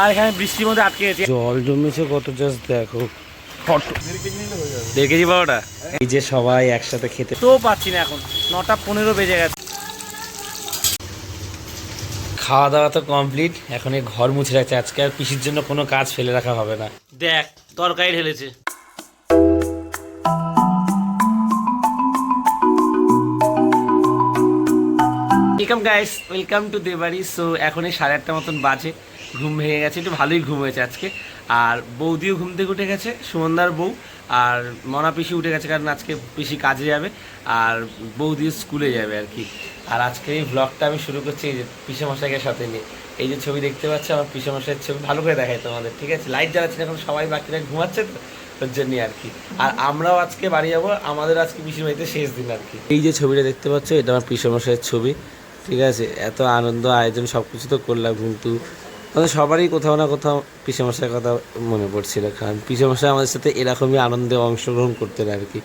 আর এখানে বৃষ্টির মধ্যে আটকে গেছে। জল জমেছে কত জাস্ট দেখো। দেড় কেজি এই যে সবাই একসাথে খেতে তো পাচ্ছি না এখন। নটা পনেরো বেজে গেছে। খাওয়া দাওয়া তো কমপ্লিট এখন এই ঘর মুছে রাখছে। আজকে আর পিসির জন্য কোনো কাজ ফেলে রাখা হবে না। দেখ তরকারি ঢেলেছে। ওয়েলকাম গাইস ওয়েলকাম টু দেবাড়ি সো এখন এই সাড়ে আটটা মতন বাজে। ঘুম ভেঙে গেছে, একটু ভালোই ঘুম হয়েছে আজকে। আর বৌদিও ঘুম থেকে উঠে গেছে, সুমনদার বউ। আর মনা পিসি উঠে গেছে কারণ আজকে পিসি কাজে যাবে, আর বৌদিও স্কুলে যাবে আর কি। আর আজকে এই ব্লগটা আমি শুরু করছি এই যে পিসে মশাইকে সাথে নিয়ে। এই যে ছবি দেখতে পাচ্ছ, আমার পিসে মশাইয়ের ছবি, ভালো করে দেখাই তোমাদের, ঠিক আছে? লাইট জ্বালাচ্ছি এখন সবাই বাকিরা ঘুমাচ্ছে তো, ওর জন্য আর কি। আর আমরাও আজকে বাড়ি যাব, আমাদের আজকে পিসির বাড়িতে শেষ দিন আর কি। এই যে ছবিটা দেখতে পাচ্ছ, এটা আমার পিসে মশাইয়ের ছবি, ঠিক আছে? এত আনন্দ, আয়োজন সব কিছু তো করলাম কিন্তু আমাদের সবারই কোথাও না কোথাও পিসেমশাইয়ের কথা মনে পড়ছিল কারণ পিসেমশাই আমাদের সাথে এরকমই আনন্দে অংশগ্রহণ করতেন আর কি।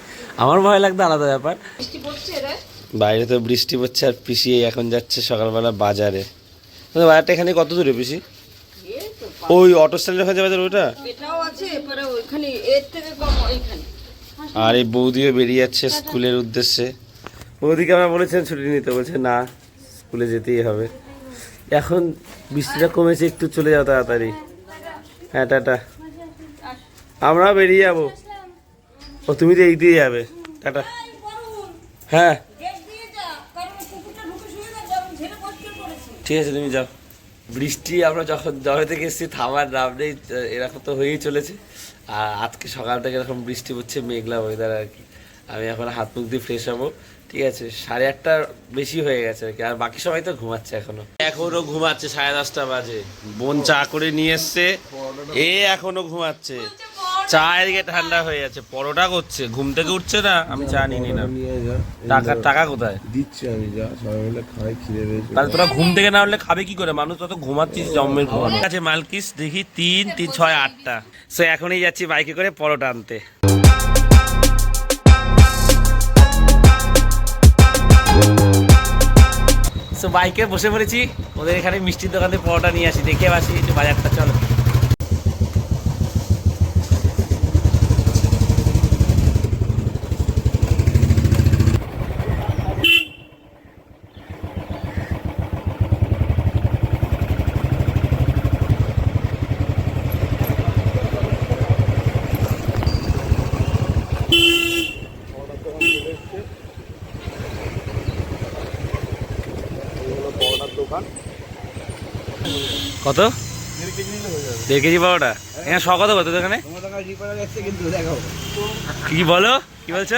আমার ভয় লাগতো আলাদা ব্যাপার। বাইরে তো বৃষ্টি পড়ছে আর পিসি এখন যাচ্ছে সকালবেলা বাজারে। তোমাদের বাজারটা এখানে কত দূরে পিসি? ওই অটো স্ট্যান্ডের কাছে বাজার ওইটা? এটাও আছে এরপরে ওইখানে এর থেকে কম ওইখানে। আর এই বৌদিও বেরিয়ে যাচ্ছে স্কুলের উদ্দেশ্যে। বৌদিকে আমরা বলেছেন ছুটি নিতে বলছে না স্কুলে যেতেই হবে। এখন বৃষ্টিটা কমেছে, একটু চলে যাও তাড়াতাড়ি। হ্যাঁ টাটা। আমরা বেরিয়ে যাব। ও, তুমি তো এই দিয়ে যাবে। টাটা। হ্যাঁ। ঠিক আছে, তুমি যাও। বৃষ্টি, আমরা যখন জবে থেকে এসেছি, থামার নাম নেই এরকম তো হয়েই চলেছে। আর আজকে সকাল থেকে এরকম বৃষ্টি হচ্ছে মেঘলা ওয়েদার আর কি। আমি এখন হাত মুখ দিয়ে ফ্রেশ হব। ঠিক আছে সাড়ে আটটার বেশি হয়ে গেছে আর কি আর বাকি সবাই তো ঘুমাচ্ছে এখনও। এখনও ঘুমাচ্ছে সাড়ে দশটা বাজে। বোন চা করে নিয়ে এসছে এ এখনও ঘুমাচ্ছে। চা এদিকে ঠান্ডা হয়ে যাচ্ছে পরোটা করছে ঘুম থেকে উঠছে না আমি চা নিয়ে নিলাম। টাকা টাকা কোথায়? দিচ্ছি আমি যা সবাই মিলে খাই খিদে পেয়েছে তাহলে তোরা ঘুম থেকে না উঠলে খাবে কি করে? মানুষ তত ঘুমাচ্ছিস জম্মের ঘুমানো আছে মালকিস দেখি তিন তিন ছয় আটটা। সো এখনই যাচ্ছি বাইকে করে পরোটা আনতে। সো বাইকে বসে পড়েছি। ওদের এখানে মিষ্টির দোকানে পরোটা নিয়ে আসি। দেখে আসি, একটু বাজারটা চলো। কত? দেড় কেজি পরোটা এখানে শ কত কত এখানে? কি বলো? কি বলছো?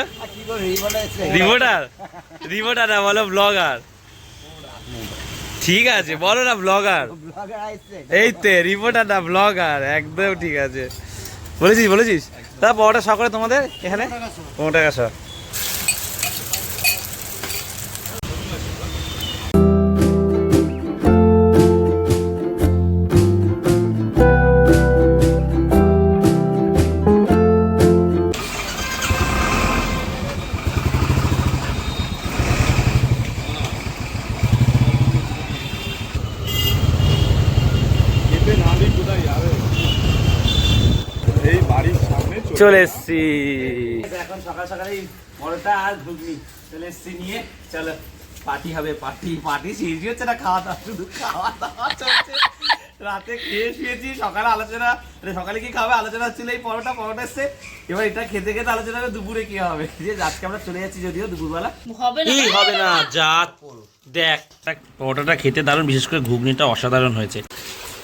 Reporter reporter? না বলো ব্লগার ঠিক আছে বলো না ব্লগার এই তে রিপোর্টার না ব্লগার একদম ঠিক আছে। বলেছিস বলেছিস? তা শ করে তোমাদের এখানে? পনেরো টাকা শ চলে এসছি। এখন সকাল সকালেই পরোটা আর ঘুগনি। চলে এসছি নিয়ে। চলো পার্টি হবে পার্টি পার্টি সিরিজ হচ্ছে না খাওয়া দাওয়া? শুধু খাওয়া দাওয়া চলছে। রাতে খেয়ে শুয়েছি সকালে আলোচনা মানে সকালে কি খাবে আলোচনা হচ্ছিল এই পরোটা পরোটা এসছে। এবার এটা খেতে খেতে আলোচনা হবে দুপুরে কি হবে? যে আজকে আমরা চলে যাচ্ছি যদিও দুপুরবেলা। হবে কি হবে না দেখ। দেখ, পরোটাটা খেতে দারুণ বিশেষ করে ঘুগনিটা অসাধারণ হয়েছে।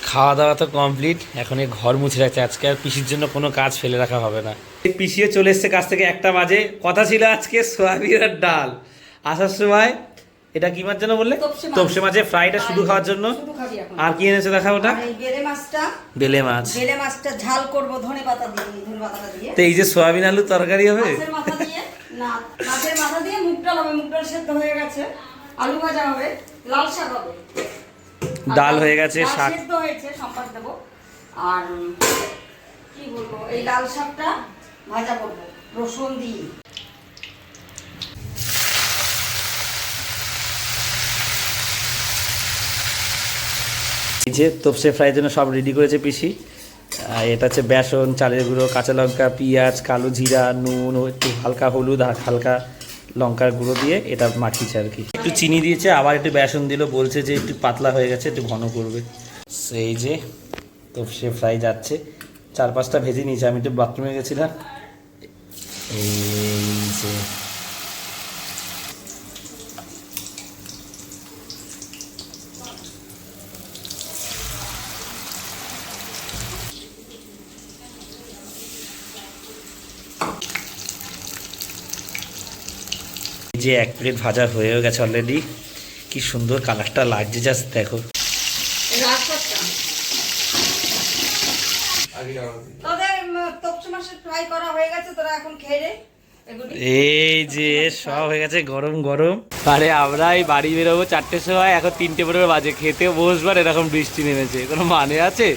খাওয়া দাওয়া তো কমপ্লিট এখন এই ঘর মুছে রাখছে। আজকে আর পিসির জন্য কোনো কাজ ফেলে রাখা হবে না। এই পিসিও চলে এসছে কাছ থেকে একটা বাজে। কথা ছিল আজকে সোয়াবিন আর ডাল। আসার সময় এটা কি মাছ যেন বললে? তোপসে মাছ। মাছের ফ্রাইটা শুধু খাওয়ার জন্য। আর কি এনেছে দেখা ওটা? বেলে মাছটা। বেলে মাছ। বেলে মাছটা ঝাল করব ধনে পাতা দিয়ে ধনে পাতাটা দিয়ে। তো এই যে সোয়াবিন আলু তরকারি হবে? মাছের মাথা দিয়ে না মাছের মাথা দিয়ে মুগ ডাল হবে। মুগ ডাল সেদ্ধ হয়ে গেছে। আলু ভাজা হবে। লাল শাক হবে। ডাল হয়ে গেছে, শাক। সেদ্ধ হয়েছে সম্পাদ দেবো। আর কি বলব এই লাল শাকটা ভাজা করব রসুন দিয়ে। এই যে তোপসে ফ্রাইয়ের জন্য সব রেডি করেছে পিসি। আর এটা হচ্ছে বেসন চালের গুঁড়ো কাঁচা লঙ্কা পেঁয়াজ কালো জিরা নুন ও একটু হালকা হলুদ আর হালকা লঙ্কার গুঁড়ো দিয়ে এটা মাখিয়েছে আর কি। একটু চিনি দিয়েছে, আবার একটু বেসন দিল, বলছে যে একটু পাতলা হয়ে গেছে, একটু ঘন করবে। সেই যে তো সে ফ্রাই যাচ্ছে। চার পাঁচটা ভেজে নিয়েছে, আমি একটু বাথরুমে গেছিলাম। এই যে যে এক প্লেট ভাজা হয়েও গেছে অলরেডি কি সুন্দর কালারটা লাগছে জাস্ট দেখো। এই যে সব হয়ে গেছে গরম গরম। আরে আমরা এই বাড়ি বেরোবো চারটের সময় এখন তিনটে বেরোবে বাজে খেতে বসবার এরকম বৃষ্টি নেমেছে। কোনো মানে আছে?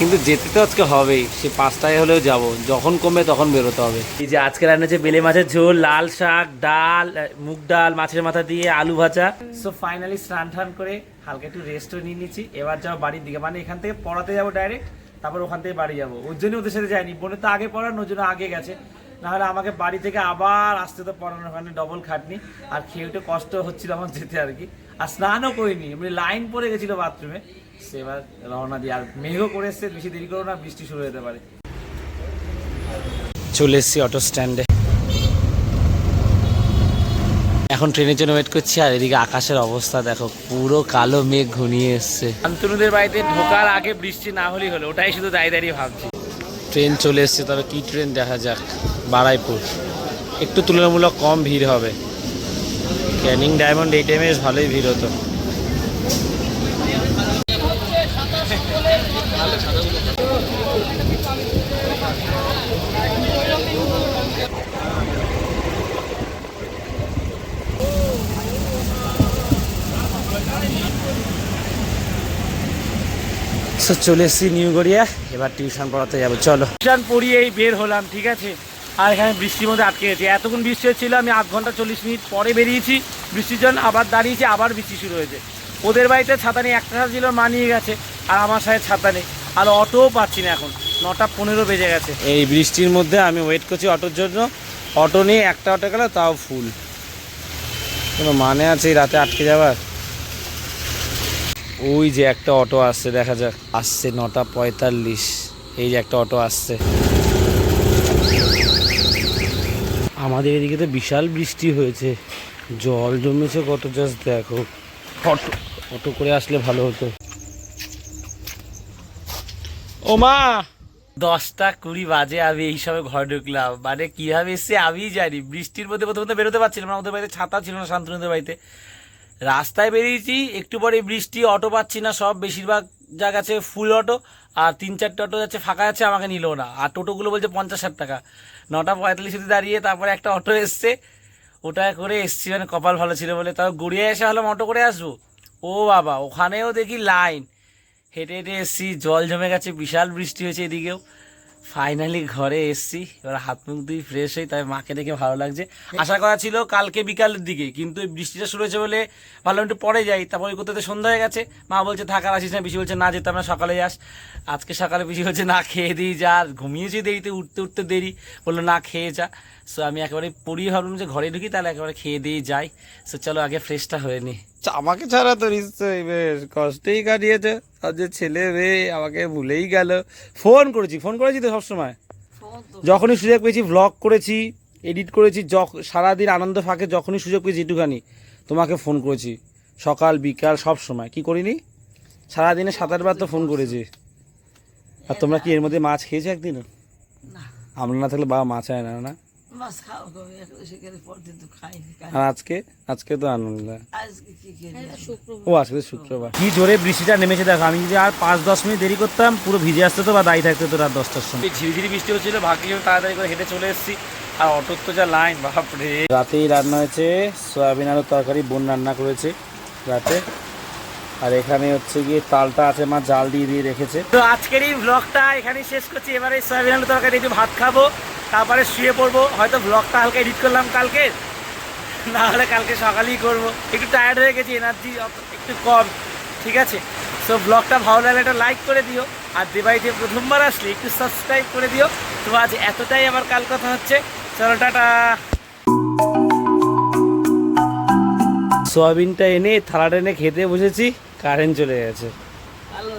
কিন্তু যেতে তো আজকে হবেই। সে পাঁচটায় হলেও যাব। যখন কমবে তখন বেরোতে হবে। এই যে আজকে রান্না হচ্ছে বেলে মাছের ঝোল, লাল শাক, ডাল মুগ ডাল, মাছের মাথা দিয়ে আলু ভাজা। সো ফাইনালি স্নান টান করে হালকা একটু রেস্টও নিয়ে নিচ্ছি। এবার যাব বাড়ির দিকে। মানে এখান থেকে পড়াতে যাব ডাইরেক্ট তারপর ওখান থেকে বাড়ি যাব। ওর জন্য ওদের সাথে যায়নি বোনের তো আগে পড়ার ওর জন্য আগে গেছে। নাহলে আমাকে বাড়ি থেকে আবার আসতে তো পড়ানোর ওখানে ডবল খাটনি। আর খেয়ে একটু কষ্ট হচ্ছিল আমার যেতে আর কি। আর স্নানও করিনি এমনি লাইন পড়ে গেছিল বাথরুমে সে এবার রওনা দিয়ে আর মেঘও করে এসছে বেশি দেরি করো না বৃষ্টি শুরু হতে পারে। চলে এসেছি অটো স্ট্যান্ডে এখন ট্রেনের জন্য ওয়েট করছি আর এদিকে আকাশের অবস্থা দেখো পুরো কালো মেঘ ঘনিয়ে এসছে। শান্তনুদের বাড়িতে ঢোকার আগে বৃষ্টি না হলেই হলো ওটাই শুধু দাঁড়িয়ে দাঁড়িয়ে ভাবছি। ট্রেন চলে এসছে তবে কি ট্রেন দেখা যাক। বারাইপুর। একটু তুলনামূলক কম ভিড় হবে। ক্যানিং ডায়মন্ড এই টাইমে ভালোই ভিড় হতো। চলে এসেছি নিউ গড়িয়া, এবার টিউশন পড়াতে যাব। চলো। টিউশন পড়িয়েই বের হলাম, ঠিক আছে? আর এখানে বৃষ্টির মধ্যে আটকে গেছি। এতক্ষণ বৃষ্টি হচ্ছিল, আমি আধ ঘণ্টা চল্লিশ মিনিট পরে বেরিয়েছি। বৃষ্টির জন্য আবার দাঁড়িয়েছি, আবার বৃষ্টি শুরু হয়েছে। ওদের বাড়িতে ছাতা নেই একটা ছাতা ছিল মানিয়ে গেছে, আর আমার সাথে ছাতা নেই। আর অটোও পাচ্ছি না এখন, নটা পনেরো বেজে গেছে। এই বৃষ্টির মধ্যে আমি ওয়েট করছি অটোর জন্য। অটো নিয়ে একটা অটো গেল, তাও ফুল কোনো মানে আছে এই রাতে আটকে যাওয়ার? ওই যে একটা অটো আসছে, দেখা যাক। আসছে নটা পঁয়তাল্লিশ, এই যে একটা অটো আসছে। আমাদের এদিকে তো বিশাল বৃষ্টি হয়েছে। জল জমেছে কত জাস্ট দেখো। অটো অটো করে আসলে ভালো হতো। ও মা! দশটা কুড়ি বাজে আমি এই সময় ঘরে ঢুকলাম। মানে কীভাবে এসে আমি জানি। বৃষ্টির মধ্যে প্রথমত বেরোতে পারছিলাম না আমাদের বাড়িতে ছাতা ছিল না শান্তনুদের বাড়িতে। রাস্তায় বেরিয়েছি একটু পরে বৃষ্টি অটো পাচ্ছি না সব। বেশিরভাগ জায়গাছে ফুল অটো আর তিন চারটে অটো যাচ্ছে ফাঁকা যাচ্ছে আমাকে নিল না। আর টোটোগুলো বলছে পঞ্চাশ ষাট টাকা। নটা পঁয়তাল্লিশ অব্দি দাঁড়িয়ে তারপরে একটা অটো এসছে। ওটা করে এসছি মানে কপাল ভালো ছিল বলে। তাও গড়িয়ে এসে হলাম অটো করে আসব। ও বাবা, ওখানেও দেখি লাইন হেঁটে হেঁটে এসছি, জল জমে গেছে, বিশাল বৃষ্টি হয়েছে এদিকেও। ফাইনালি ঘরে এসছি। এবার হাত মুখ ধুই ফ্রেশ হই, তাই মাকে দেখে ভালো লাগছে। আশা করা ছিল কালকে বিকালের দিকে, কিন্তু বৃষ্টিটা শুরু হয়েছে বলে ভাবলাম একটু পরে যাই। তারপর ওই করতে সন্ধ্যা হয়ে গেছে। মা বলছে থাকার আসিস না বেশি বলছে, না যেতাম না, সকালে যাস। আজকে সকালে বেশি বলছে, না, খেয়ে দিই যা। ঘুমিয়েছি দেরিতে, উঠতে উঠতে দেরি। বলল, না, খেয়ে যা। সো আমি একেবারে পড়িয়ে ভাবলাম যে ঘরে ঢুকি, তাহলে একেবারে খেয়ে দিয়ে যাই। সো চলো, আগে ফ্রেশটা হয়ে নি। আমাকে ছাড়া তো নিশ্চয়ই বেশ কষ্টেই কাটিয়েছে। আর যে ছেলে মেয়ে আমাকে ভুলেই গেল। ফোন করেছি ফোন করেছি তো সবসময়। যখনই সুযোগ পেয়েছি ভ্লগ করেছি এডিট করেছি সারাদিন আনন্দ ফাঁকে যখনই সুযোগ পেয়েছি একটুখানি তোমাকে ফোন করেছি। সকাল বিকাল সব সময় কি করিনি? সারাদিনে সাত আটবার তো ফোন করেছি। আর তোমরা কি এর মধ্যে মাছ খেয়েছো একদিন? আমরা না থাকলে বাবা মাছ আয় না না? মাছ খাওয়া কবে সেখানে পরদিন তো খাইনি আর আজকে? আজকে তো আনন্দ। আজকে কি ও আজকে শুক্রবার। কি জোরে বৃষ্টিটা নেমেছে দেখো আমি যদি আর পাঁচ দশ মিনিট দেরি করতাম পুরো ভিজে আসতে তো বা দায়ী থাকতে তো রাত দশটার সময়। ঝিরিঝিরি বৃষ্টি হচ্ছিল ভাগ্যে তাড়াতাড়ি করে হেঁটে চলে এসেছি। আর অটোর তো যা লাইন বাপরে। রাতেই রান্না হয়েছে সয়াবিন আলুর তরকারি বোন রান্না করেছে রাতে। আর এখানে হচ্ছে গিয়ে তালটা আছে মা জাল দিয়ে দিয়ে রেখেছে। তো আজকের এই ব্লগটা এখানেই শেষ করছি। এবারে সয়াবিন আলুর তরকারি একটু ভাত খাব। তারপরে শুয়ে পড়ব হয়তো ব্লগটা হালকা এডিট করলাম কালকে। না হলে কালকে সকালেই করব। একটু টায়ার্ড হয়ে গেছি এনার্জি একটু কম ঠিক আছে? সো ব্লগটা ভালো লাগলে একটা লাইক করে দিও। আর দেবাইতে প্রথমবার আসলে একটু সাবস্ক্রাইব করে দিও। তো আজ এতটাই আমার কাল কথা হচ্ছে। চলো টাটা! সোয়াবিনটা এনে থালাটা এনে খেতে বসেছি কারেন্ট চলে গেছে। ভালো